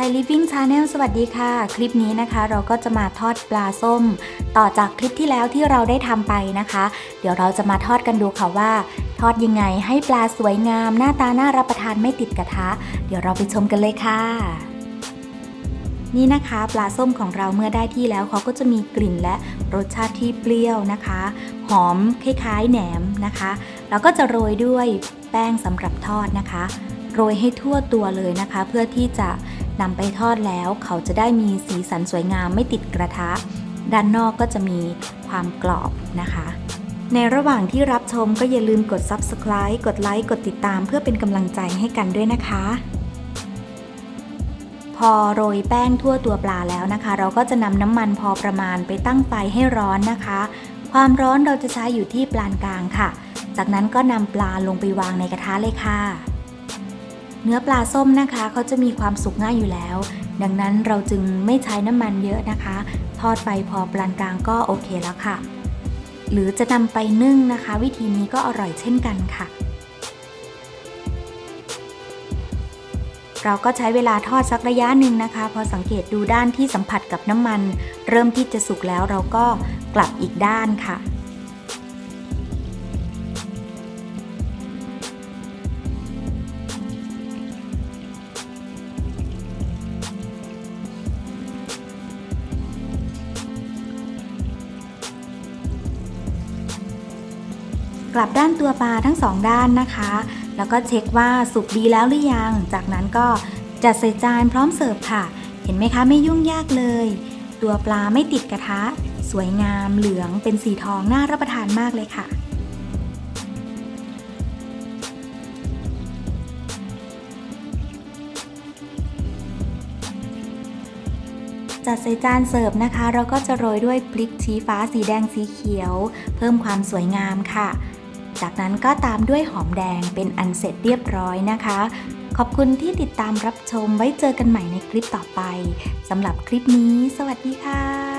ไทย Living Channel สวัสดีค่ะ คลิปนี้นะคะ เราก็จะมาทอดปลาส้ม ต่อจากคลิปที่แล้วที่เราได้ทำไปนะคะ เดี๋ยวเราจะมาทอดกันดูค่ะว่า ทอดยังไงให้ปลาสวยงาม หน้าตาน่ารับประทานไม่ติดกระทะ เดี๋ยวเราไปชมกันเลยค่ะ นี่นะคะปลาส้มของเราเมื่อได้ที่แล้วเขาก็จะมีกลิ่นและรสชาติที่เปรี้ยวนะคะ หอมคล้ายๆแหนมนะคะแล้วก็จะโรยด้วยแป้งสำหรับทอดนะคะ โรยให้ทั่วตัวเลยนะคะ เพื่อที่จะ นำไปทอดแล้วเขาจะได้มีสีสันสวยงามไม่ติดกระทะ ด้านนอกก็จะมีความกรอบนะคะ ในระหว่างที่รับชมก็อย่าลืมกด subscribe กดไลค์กดติดตามเพื่อเป็นกำลังใจให้กันด้วยนะคะ พอโรยแป้งทั่วตัวปลาแล้วนะคะ เราก็จะนำน้ำมันพอประมาณไปตั้งไฟให้ร้อนนะคะ ความร้อนเราจะใช้อยู่ที่ปานกลางค่ะ จากนั้นก็นำปลาลงไปวางในกระทะเลยค่ะ เนื้อปลาส้มนะคะเขาจะมีความสุกง่ายอยู่แล้ว ดังนั้นเราจึงไม่ใช้น้ำมันเยอะนะคะ ทอดไปพอปานกลางก็โอเคแล้วค่ะ หรือจะนำไปนึ่งนะคะ วิธีนี้ก็อร่อยเช่นกันค่ะ เราก็ใช้เวลาทอดสักระยะหนึ่งนะคะ พอสังเกตดูด้านที่สัมผัสกับน้ำมัน เริ่มที่จะสุกแล้วเราก็กลับอีกด้านค่ะ กลับด้านตัวปลาทั้งสองด้านนะคะ แล้วก็เช็คว่าสุกดีแล้วหรือยัง จากนั้นก็จัดใส่จานพร้อมเสิร์ฟค่ะ เห็นไหมคะไม่ยุ่งยากเลย ตัวปลาไม่ติดกระทะ สวยงามเหลืองเป็นสีทองน่ารับประทานมากเลยค่ะจัดใส่จานเสิร์ฟนะคะ เราก็จะโรยด้วยพริกชี้ฟ้าสีแดงสีเขียว เพิ่มความสวยงามค่ะ จากนั้นก็ตามด้วยหอมแดงเป็นอันเสร็จเรียบร้อยนะคะ ขอบคุณที่ติดตามรับชมไว้เจอกันใหม่ในคลิปต่อไปสำหรับคลิปนี้ สวัสดีค่ะ